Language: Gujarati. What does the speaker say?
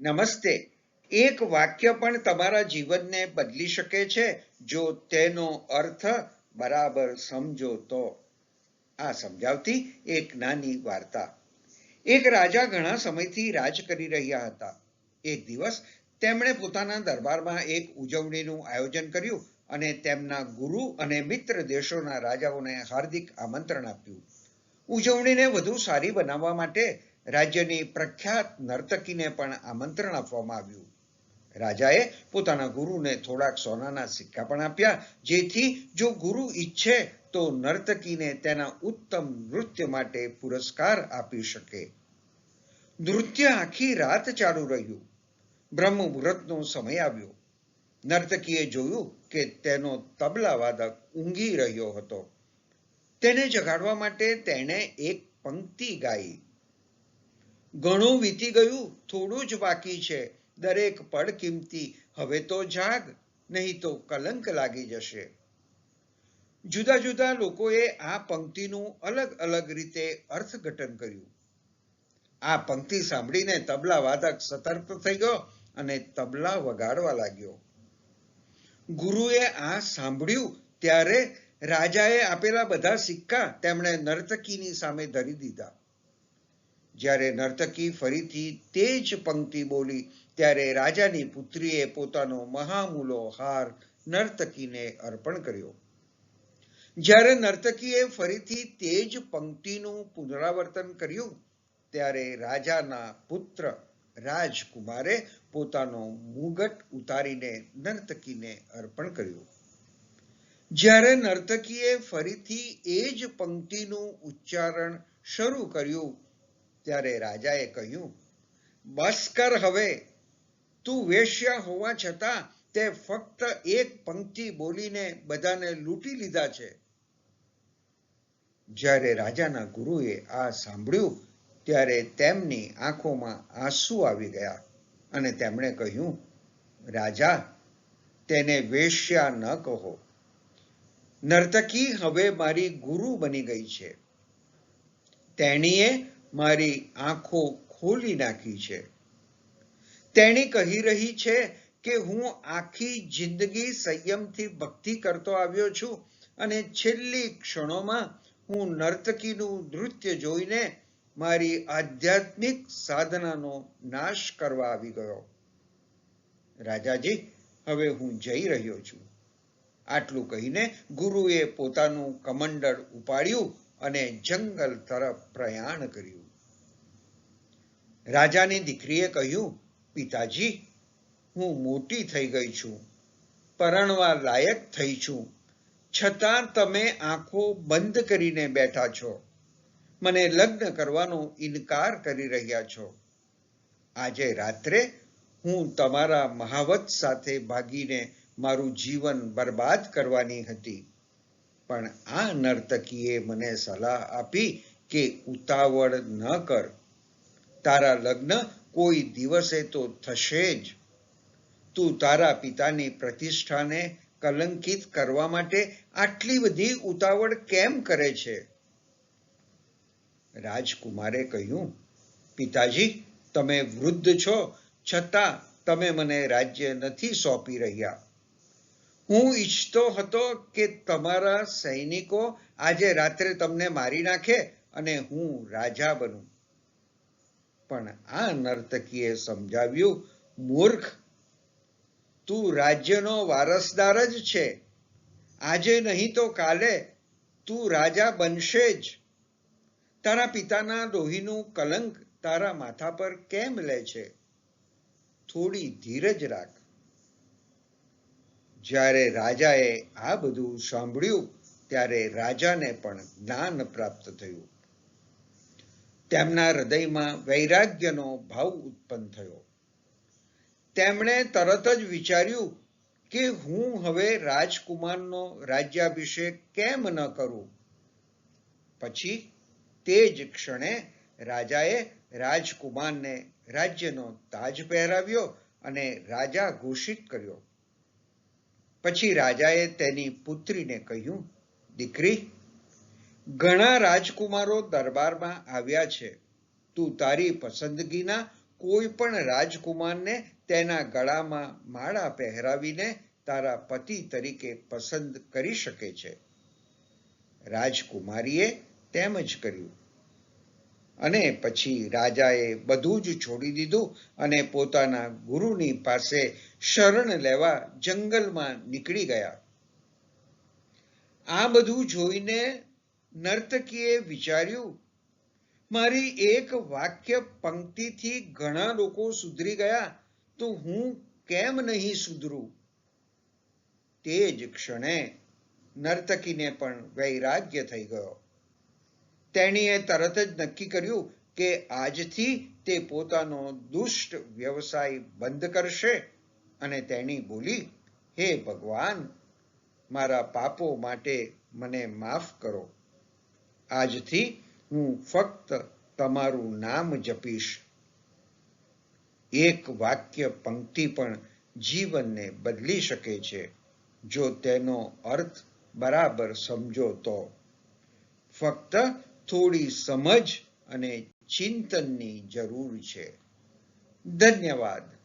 નમસ્તે. એક વાક્ય પણ તમારા જીવનને બદલી શકે છે, જો તેનો અર્થ બરાબર સમજો તો. આ સમજાવતી એક નાની વાર્તા. એક રાજા ઘણા સમયથી રાજ કરી રહ્યા હતા. એક દિવસ તેમણે પોતાના દરબારમાં એક ઉજવણીનું આયોજન કર્યું અને તેમના ગુરુ અને મિત્ર દેશોના રાજાઓને હાર્દિક આમંત્રણ આપ્યું. ઉજવણીને વધુ સારી બનાવવા માટે રાજ્યની પ્રખ્યાત નર્તકીને પણ આમંત્રણ આપવામાં આવ્યું. રાજાએ પોતાના ગુરુને થોડાક સોનાના સિક્કા પણ આપ્યા, જેથી જો ગુરુ ઈચ્છે તો નર્તકીને તેના ઉત્તમ નૃત્ય માટે પુરસ્કાર આપી શકે. નૃત્ય આખી રાત ચાલુ રહ્યું. બ્રહ્મ મુહૂર્તનો સમય આવ્યો. નર્તકીએ જોયું કે તેનો તબલા વાદક ઊંઘી રહ્યો હતો. તેને જગાડવા માટે તેણે એક પંક્તિ ગાઈ. ઘણું વીતી ગયું, થોડું જ બાકી છે. દરેક પળ કિંમતી, હવે તો જાગ, નહીં તો કલંક લાગી જશે. જુદા જુદા લોકોએ આ પંક્તિનું અલગ અલગ રીતે અર્થઘટન કર્યું. આ પંક્તિ સાંભળીને તબલા વાદક સતર્ક થઈ ગયો અને તબલા વગાડવા લાગ્યો. ગુરુએ આ સાંભળ્યું ત્યારે રાજાએ આપેલા બધા સિક્કા તેમણે નર્તકીની સામે ધરી દીધા. જ્યારે નર્તકી ફરીથી તે જ પંક્તિ બોલી, ત્યારે રાજાની પુત્રીએ પોતાનો મહામૂલો હાર નર્તકીને અર્પણ કર્યો. જ્યારે નર્તકીએ ફરીથી તે જ પંક્તિનું પુનરાવર્તન કર્યું, ત્યારે રાજાના પુત્ર રાજકુમારે પોતાનો મુગટ ઉતારીને નર્તકીને અર્પણ કર્યું. જ્યારે નર્તકીએ ફરીથી એ જ પંક્તિનું ઉચ્ચારણ શરૂ કર્યું ત્યારે રાજાએ કહ્યું, બસ કર હવે. તું વેશ્યા હોવા છતાં તે ફક્ત એક પંક્તિ બોલીને બધાને લૂંટી લીધા છે. જ્યારે રાજાના ગુરુએ આ સાંભળ્યું, ત્યારે તેમની આંખોમાં આંસુ આવી ગયા અને તેમણે કહ્યું, રાજા, તેને વેશ્યા ન કહો. નર્તકી હવે મારી ગુરુ બની ગઈ છે. તેણીએ મારી આંખો ખોલી નાખી છે. તેણે કહી રહી છે કે હું આખી જિંદગી સંયમથી ભક્તિ કરતો આવ્યો છું અને છેલ્લી ક્ષણોમાં હું નર્તકીનું નૃત્ય જોઈને મારી આધ્યાત્મિક સાધનાનો નાશ કરવા આવી ગયો. રાજાજી, હવે હું જઈ રહ્યો છું. આટલું કહીને ગુરુએ પોતાનું કમંડળ ઉપાડ્યું અને જંગલ તરફ પ્રયાણ કર્યું. રાજાની દીકરીએ કહ્યું, પિતાજી, હું મોટી થઈ ગઈ છું, પરણવા લાયક થઈ છું. છતાં તમે આંખો બંધ કરીને બેઠા છો. મને લગ્ન કરવાનો ઇનકાર કરી રહ્યા છો. આજે રાત્રે હું તમારા મહાવત સાથે ભાગીને મારું જીવન બરબાદ કરવાની હતી. પણ આ નર્તકીએ મને સલાહ આપી કે ઉતાવળ ન કર. તારા લગ્ન કોઈ દિવસે તો થશે જ. તું તારા પિતાની પ્રતિષ્ઠાને કલંકિત કરવા માટે આટલી બધી ઉતાવળ કેમ કરે છે? રાજકુમારે કહ્યું, પિતાજી, તમે વૃદ્ધ છો, છતાં તમે મને રાજ્ય નથી સોંપી રહ્યા. હું ઈચ્છતો હતો કે તમારા સૈનિકો આજે રાત્રે તમને મારી નાખે અને હું રાજા બનું. પણ આ નર્તકીએ સમજાવ્યું, મૂર્ખ, તું રાજ્યનો વારસદાર જ છે. આજે નહીં તો કાલે તું રાજા બનશે જ. તારા પિતાના લોહીનું કલંક તારા માથા પર કેમ લે છે? થોડી ધીરજ રાખ. જ્યારે રાજાએ આ બધું સાંભળ્યું, ત્યારે રાજાને પણ જ્ઞાન પ્રાપ્ત થયું. તેમના હૃદયમાં વૈરાગ્યનો ભાવ ઉત્પન્ન થયો. તેમણે તરત જ વિચાર્યું કે હું હવે રાજકુમારનો રાજ્યાભિષેક કેમ ન કરું? પછી તે જ ક્ષણે રાજાએ રાજકુમારને રાજ્યનો તાજ પહેરાવ્યો અને રાજા ઘોષિત કર્યો. પછી રાજાએ તેની પુત્રીને કહ્યું, દીકરી, ઘણા રાજકુમારો દરબારમાં આવ્યા છે. તું તારી પસંદગીના કોઈ પણ રાજકુમારને તેના ગળામાં માળા પહેરાવીને તારા પતિ તરીકે પસંદ કરી શકે છે. રાજકુમારીએ તેમ જ કર્યું. અને પછી રાજાએ બધું જ છોડી દીધું અને પોતાના ગુરુની પાસે શરણ લેવા જંગલમાં નીકળી ગયા. આ બધું જોઈને નર્તકીએ વિચાર્યું, મારી એક વાક્ય પંક્તિથી ઘણા લોકો સુધરી ગયા, તો હું કેમ નહીં સુધરું? તે જ ક્ષણે નર્તકીને પણ વૈરાગ્ય થઈ ગયો. તેણીએ તરત જ નક્કી કર્યું કે આજથી તે પોતાનો દુષ્ટ વ્યવસાય બંધ કરશે અને તેણી બોલી, હે ભગવાન, મારા પાપો માટે મને માફ કરો. આજથી હું ફક્ત તમારું નામ જપીશ. એક વાક્ય પંક્તિ પણ જીવનને બદલી શકે છે, જો તેનો અર્થ બરાબર સમજો તો. ફક્ત થોડી સમજ અને ચિંતનની જરૂર છે. ધન્યવાદ.